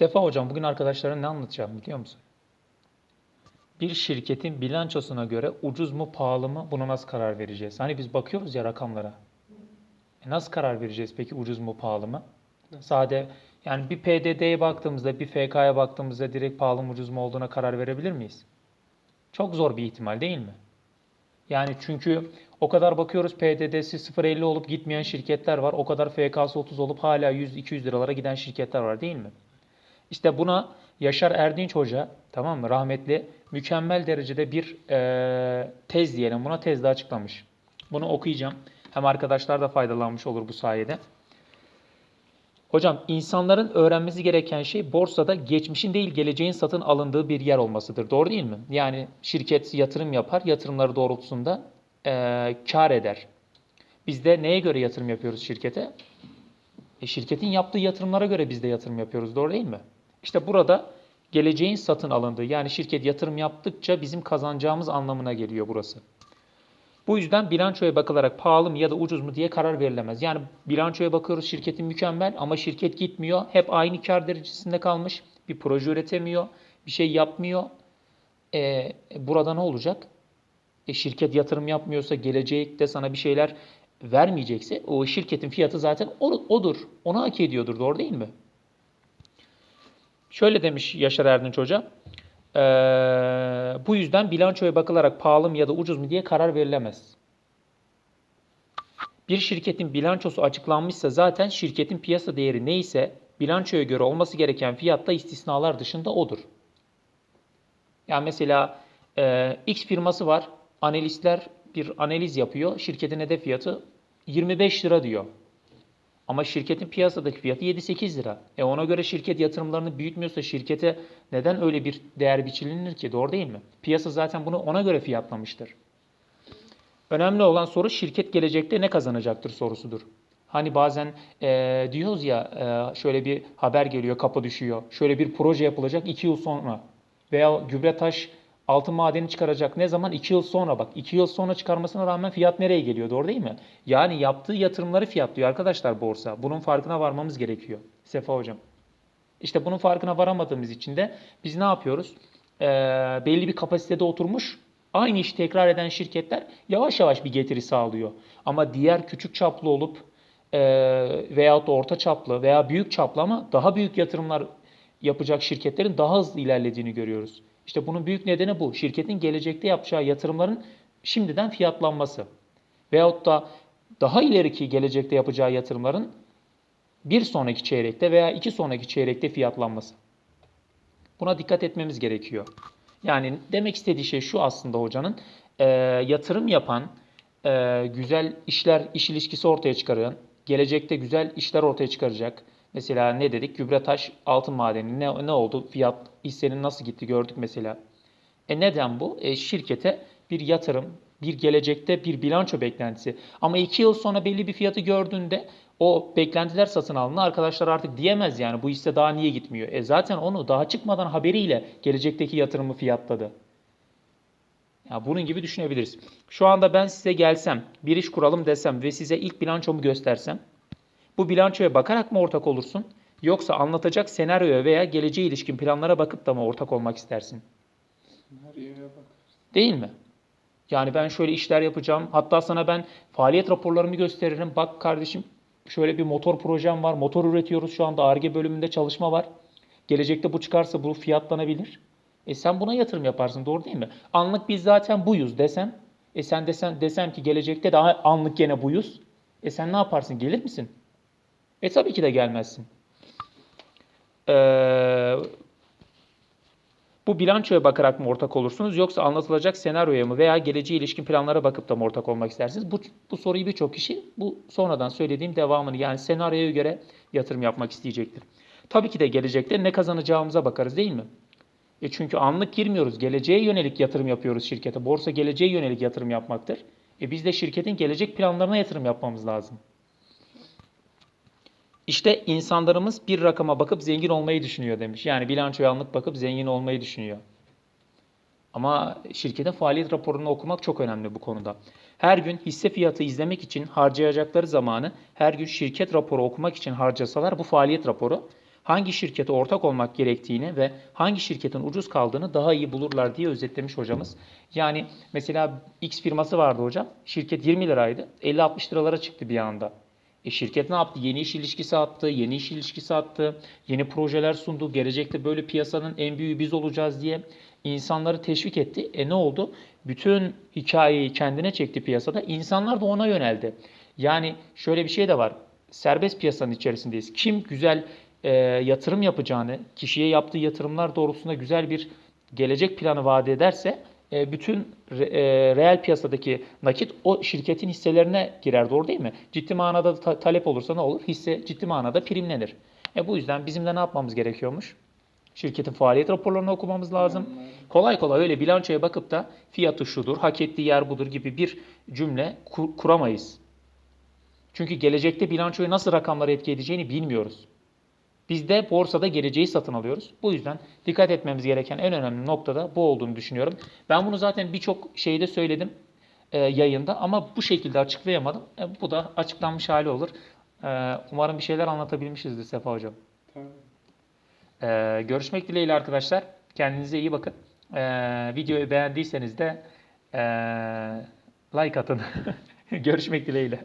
Sefa hocam bugün arkadaşlara ne anlatacağım biliyor musun? Bir şirketin bilançosuna göre ucuz mu pahalı mı buna nasıl karar vereceğiz? Hani biz bakıyoruz ya rakamlara. E nasıl karar vereceğiz peki ucuz mu pahalı mı? Sade yani bir PDD'ye baktığımızda bir FK'ya baktığımızda direkt pahalı mı ucuz mu olduğuna karar verebilir miyiz? Çok zor bir ihtimal değil mi? Yani çünkü o kadar bakıyoruz PDD'si 0.50 olup gitmeyen şirketler var. O kadar FK'sı 30 olup hala 100-200 liralara giden şirketler var değil mi? İşte buna Yaşar Erdinç Hoca tamam mı rahmetli mükemmel derecede bir eee, tez diyelim buna tezde açıklamış. Bunu okuyacağım. Hem arkadaşlar da faydalanmış olur bu sayede. Hocam insanların öğrenmesi gereken şey borsada geçmişin değil geleceğin satın alındığı bir yer olmasıdır. Doğru değil mi? Yani şirket yatırım yapar, yatırımları doğrultusunda eee kar eder. Biz de neye göre yatırım yapıyoruz şirkete? E, şirketin yaptığı yatırımlara göre biz de yatırım yapıyoruz. Doğru değil mi? İşte burada geleceğin satın alındığı yani şirket yatırım yaptıkça bizim kazanacağımız anlamına geliyor burası. Bu yüzden bilançoya bakılarak pahalı mı ya da ucuz mu diye karar verilemez. Yani bilançoya bakıyoruz şirketin mükemmel ama şirket gitmiyor. Hep aynı kar derecesinde kalmış. Bir proje üretemiyor. Bir şey yapmıyor. E, burada ne olacak? E, şirket yatırım yapmıyorsa gelecekte sana bir şeyler vermeyecekse o şirketin fiyatı zaten odur. Onu hak ediyordur. Doğru değil mi? Şöyle demiş Yaşar Erdinç Hoca. Eee, bu yüzden bilançoya bakılarak pahalı mı ya da ucuz mu diye karar verilemez. Bir şirketin bilançosu açıklanmışsa zaten şirketin piyasa değeri neyse bilançoya göre olması gereken fiyatta istisnalar dışında odur. Yani mesela eee, X firması var. Analistler bir analiz yapıyor. Şirketin hedef fiyatı 25 lira diyor. Ama şirketin piyasadaki fiyatı 7-8 lira. E ona göre şirket yatırımlarını büyütmüyorsa şirkete neden öyle bir değer biçilinir ki? Doğru değil mi? Piyasa zaten bunu ona göre fiyatlamıştır. Önemli olan soru şirket gelecekte ne kazanacaktır sorusudur. Hani bazen eee, diyoruz ya eee, şöyle bir haber geliyor kapı düşüyor. Şöyle bir proje yapılacak 2 yıl sonra. Veya Gübretaş altın madeni çıkaracak ne zaman? 2 yıl sonra bak. 2 yıl sonra çıkarmasına rağmen fiyat nereye geliyor? Doğru değil mi? Yani yaptığı yatırımları fiyatlıyor arkadaşlar borsa. Bunun farkına varmamız gerekiyor. Sefa hocam. İşte bunun farkına varamadığımız için de biz ne yapıyoruz? Ee, belli bir kapasitede oturmuş aynı işi tekrar eden şirketler yavaş yavaş bir getiri sağlıyor. Ama diğer küçük çaplı olup e, veyahut da orta çaplı veya büyük çaplı ama daha büyük yatırımlar yapacak şirketlerin daha hızlı ilerlediğini görüyoruz. İşte bunun büyük nedeni bu. Şirketin gelecekte yapacağı yatırımların şimdiden fiyatlanması. Veyahut da daha ileriki gelecekte yapacağı yatırımların bir sonraki çeyrekte veya iki sonraki çeyrekte fiyatlanması. Buna dikkat etmemiz gerekiyor. Yani demek istediği şey şu aslında hocanın e, yatırım yapan, e, güzel işler, iş ilişkisi ortaya çıkaran, gelecekte güzel işler ortaya çıkaracak. Mesela ne dedik? Gübretaş altın madeni ne, ne oldu? Fiyat hissenin nasıl gitti gördük mesela. E neden bu? E şirkete bir yatırım, bir gelecekte bir bilanço beklentisi. Ama iki yıl sonra belli bir fiyatı gördüğünde o beklentiler satın alındı. Arkadaşlar artık diyemez yani bu hisse daha niye gitmiyor? E zaten onu daha çıkmadan haberiyle gelecekteki yatırımı fiyatladı. Ya bunun gibi düşünebiliriz. Şu anda ben size gelsem, bir iş kuralım desem ve size ilk bilançomu göstersem, bu bilançoya bakarak mı ortak olursun? Yoksa anlatacak senaryoya veya geleceğe ilişkin planlara bakıp da mı ortak olmak istersin? Senaryoya bak. Değil mi? Yani ben şöyle işler yapacağım. Hatta sana ben faaliyet raporlarımı gösteririm. Bak kardeşim şöyle bir motor projem var. Motor üretiyoruz şu anda. Ar-Ge bölümünde çalışma var. Gelecekte bu çıkarsa bu fiyatlanabilir. E sen buna yatırım yaparsın doğru değil mi? Anlık biz zaten buyuz desem. E sen desen, desem ki gelecekte daha anlık gene buyuz. E sen ne yaparsın? Gelir misin? E tabii ki de gelmezsin. Ee, bu bilançoya bakarak mı ortak olursunuz yoksa anlatılacak senaryoya mı veya geleceğe ilişkin planlara bakıp da mı ortak olmak istersiniz? Bu, bu soruyu birçok kişi bu sonradan söylediğim devamını yani senaryoya göre yatırım yapmak isteyecektir. Tabii ki de gelecekte ne kazanacağımıza bakarız değil mi? E çünkü anlık girmiyoruz. Geleceğe yönelik yatırım yapıyoruz şirkete. Borsa geleceğe yönelik yatırım yapmaktır. E biz de şirketin gelecek planlarına yatırım yapmamız lazım. İşte insanlarımız bir rakama bakıp zengin olmayı düşünüyor demiş. Yani bilançoya anlık bakıp zengin olmayı düşünüyor. Ama şirketin faaliyet raporunu okumak çok önemli bu konuda. Her gün hisse fiyatı izlemek için harcayacakları zamanı her gün şirket raporu okumak için harcasalar bu faaliyet raporu hangi şirkete ortak olmak gerektiğini ve hangi şirketin ucuz kaldığını daha iyi bulurlar diye özetlemiş hocamız. Yani mesela X firması vardı hocam. Şirket 20 liraydı. 50-60 liralara çıktı bir anda. E şirket ne yaptı? Yeni iş ilişkisi attı, yeni iş ilişkisi attı, yeni projeler sundu. Gelecekte böyle piyasanın en büyüğü biz olacağız diye insanları teşvik etti. E ne oldu? Bütün hikayeyi kendine çekti piyasada. İnsanlar da ona yöneldi. Yani şöyle bir şey de var. Serbest piyasanın içerisindeyiz. Kim güzel e, yatırım yapacağını, kişiye yaptığı yatırımlar doğrultusunda güzel bir gelecek planı vaat ederse e, bütün re- e, reel piyasadaki nakit o şirketin hisselerine girer doğru değil mi? Ciddi manada ta- talep olursa ne olur? Hisse ciddi manada primlenir. E bu yüzden bizim de ne yapmamız gerekiyormuş? Şirketin faaliyet raporlarını okumamız lazım. Kolay kolay öyle bilançoya bakıp da fiyatı şudur, hak ettiği yer budur gibi bir cümle kur- kuramayız. Çünkü gelecekte bilançoyu nasıl rakamlara etki edeceğini bilmiyoruz. Biz de borsada geleceği satın alıyoruz. Bu yüzden dikkat etmemiz gereken en önemli nokta da bu olduğunu düşünüyorum. Ben bunu zaten birçok şeyde söyledim e, yayında ama bu şekilde açıklayamadım. E, bu da açıklanmış hali olur. E, umarım bir şeyler anlatabilmişizdir Sefa Hocam. E, görüşmek dileğiyle arkadaşlar. Kendinize iyi bakın. E, videoyu beğendiyseniz de e, like atın. görüşmek dileğiyle.